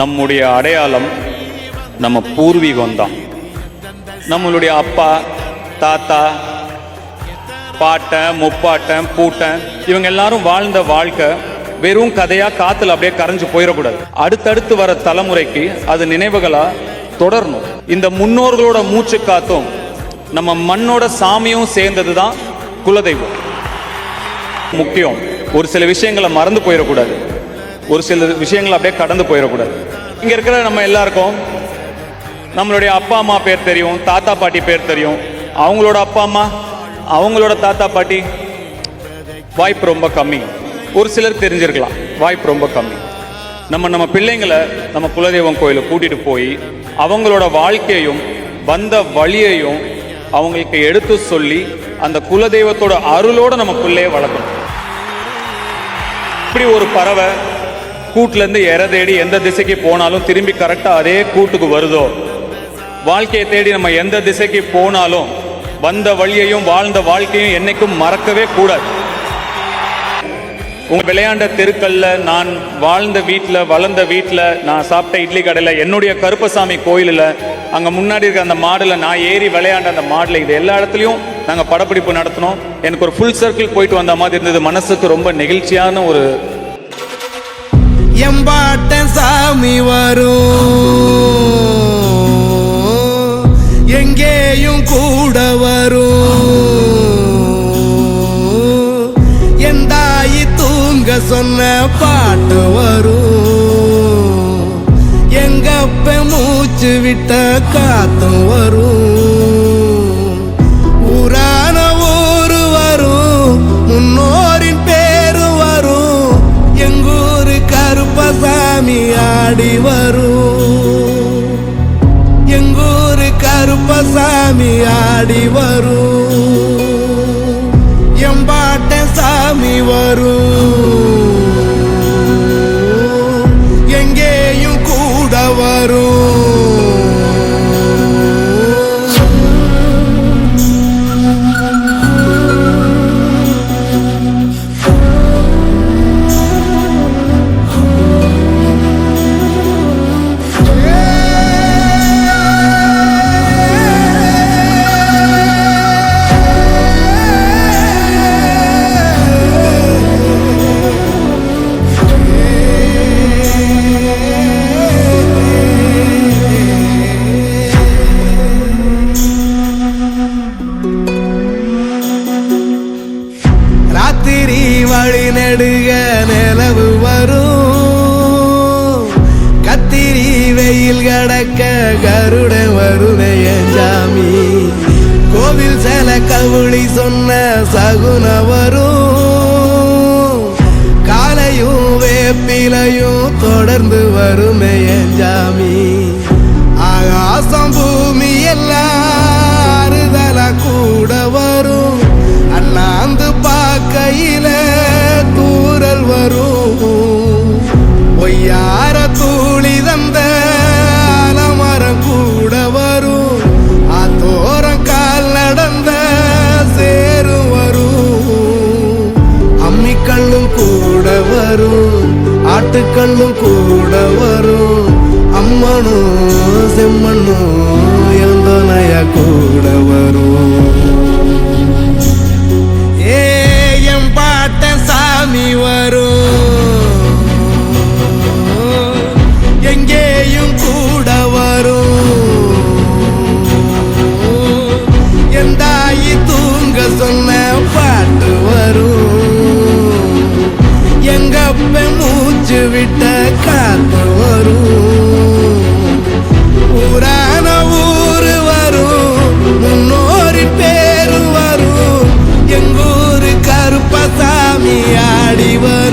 நம்முடைய அடையாளம் நம்ம பூர்வீகம் தான் நம்மளுடைய அப்பா தாத்தா பாட்டன் முப்பாட்டன் பூட்டன் இவங்க எல்லாரும் வாழ்ந்த வாழ்க்கை வெறும் கதையா காத்துல அப்படியே கரைஞ்சு போயிடக்கூடாது. அடுத்தடுத்து வர தலைமுறைக்கு அது நினைவுகளா தொடரணும். இந்த முன்னோர்களோட மூச்சு காத்தும் நம்ம மண்ணோட சாமியும் சேர்ந்தது தான் குலதெய்வம். முக்கியம். ஒரு சில விஷயங்களை மறந்து போயிடக்கூடாது. ஒரு சில விஷயங்களை அப்படியே கடந்து போயிடக்கூடாது. இங்கே இருக்கிற நம்ம எல்லாருக்கும் நம்மளுடைய அப்பா அம்மா பேர் தெரியும் தாத்தா பாட்டி பேர் தெரியும். அவங்களோட அப்பா அம்மா அவங்களோட தாத்தா பாட்டி வாய்ப்பு ரொம்ப கம்மி. ஒரு சிலர் தெரிஞ்சிருக்கலாம் வாய்ப்பு ரொம்ப கம்மி. நம்ம நம்ம பிள்ளைங்களை நம்ம குலதெய்வம் கோயிலை கூட்டிட்டு போய் அவங்களோட வாழ்க்கையும் வந்த வழியையும் அவங்களுக்கு எடுத்து சொல்லி அந்த குலதெய்வத்தோட அருளோட நம்ம பிள்ளைய வளர்க்கணும். இப்படி ஒரு பறவை கூட்டிலேருந்து இற தேடி எந்த திசைக்கு போனாலும் திரும்பி கரெக்டாக அதே கூட்டுக்கு வருதோ? வாழ்க்கையை தேடி நம்ம எந்த திசைக்கு போனாலும் வந்த வழியையும் வாழ்ந்த வாழ்க்கையும் என்னைக்கும் மறக்கவே கூடாது. உங்கள் விளையாண்ட தெருக்கல்ல நான் வாழ்ந்த வீட்டில் வளர்ந்த வீட்டில் நான் சாப்பிட்ட இட்லி கடையில் என்னுடைய கருப்பசாமி கோயிலில் அங்கே முன்னாடி இருக்க அந்த மாடில் நான் ஏறி விளையாண்ட அந்த மாடில் இது எல்லா இடத்துலையும் நாங்கள் படப்பிடிப்பு நடத்தினோம். எனக்கு ஒரு ஃபுல் சர்க்கிள் போயிட்டு வந்த மாதிரி இருந்தது. மனசுக்கு ரொம்ப நெகிழ்ச்சியான ஒரு எம்பாட்டன் சாமி வரும். எங்கேயும் கூட வரும். என் தாயி தூங்க சொன்ன பாட்டு வரும். எங்கப்ப மூச்சு விட்ட காத்தும் வரும். பாடி வரும். எங்கூரு கருப்பசாமி ஆடி வரும். எம்பாட்ட சாமி வரும். நெடுக நிலவு வரும். கத்திரி வெயில் கடக்க கருட வருணைய என் சாமி. கோவில் சில கவுளி சொன்ன சகுன வரும். காலையும் வேப்பிலையும் தொடர்ந்து வருமைய என் சாமி. ஆட்டுக்கல்லும் கூட வரும். அம்மனும் செம்மண்ணும் எந்தனைய கூட வரும். அடிவர்